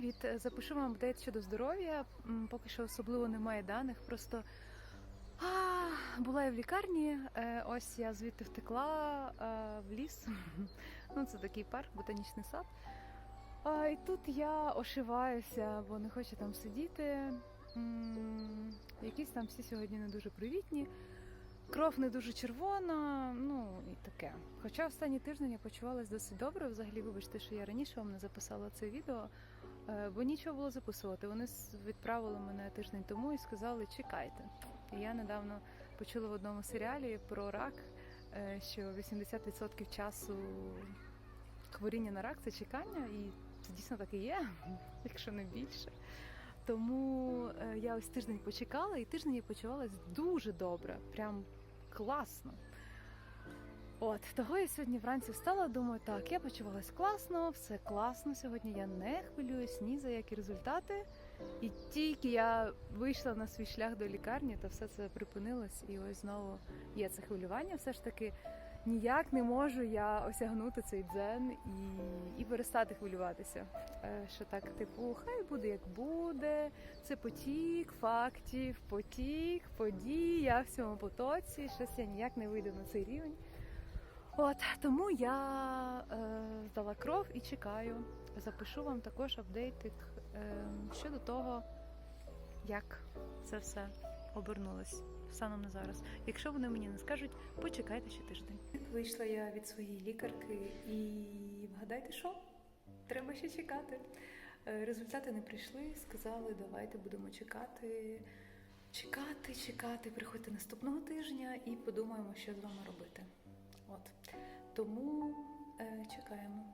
привіт! Запишу вам апдейт щодо здоров'я. Поки що особливо немає даних. Просто а, була я в лікарні. е, Ось я звідти втекла е, в ліс. Ну, це такий парк, ботанічний сад. А, і тут я ошиваюся, бо не хочу там сидіти. Якісь там всі сьогодні не дуже привітні. Кров не дуже червона, ну і таке. Хоча останні тиждень я почувалась досить добре. Взагалі, вибачте, що я раніше вам не записала це відео, бо нічого було записувати. Вони відправили мене тиждень тому і сказали, чекайте. Я недавно почула в одному серіалі про рак, е, що 80% часу хворіння на рак це чекання, і це дійсно так і є, якщо не більше. Тому е, я ось тиждень почекала, і тиждень я почувалась дуже добре, прям класно. От того я сьогодні вранці встала, думаю, так, я почувалась класно, все класно. Сьогодні я не хвилююсь ні за які результати. І тільки я вийшла на свій шлях до лікарні, то все це припинилось, і ось знову є це хвилювання. Все ж таки ніяк не можу я осягнути цей дзен і, і перестати хвилюватися. Е, Що так, типу, хай буде як буде. Це потік фактів, потік, подій, я в цьому потоці, щось я ніяк не вийду на цей рівень. От тому я е, здала кров і чекаю. Запишу вам також апдейтик е, щодо того, як це все обернулось станом на зараз. Якщо вони мені не скажуть, почекайте ще тиждень. Вийшла я від своєї лікарки і вгадайте, що? Треба ще чекати. Е, Результати не прийшли, сказали, давайте будемо чекати. Чекати, чекати, приходьте наступного тижня і подумаємо, що з вами робити. Тому е, чекаємо.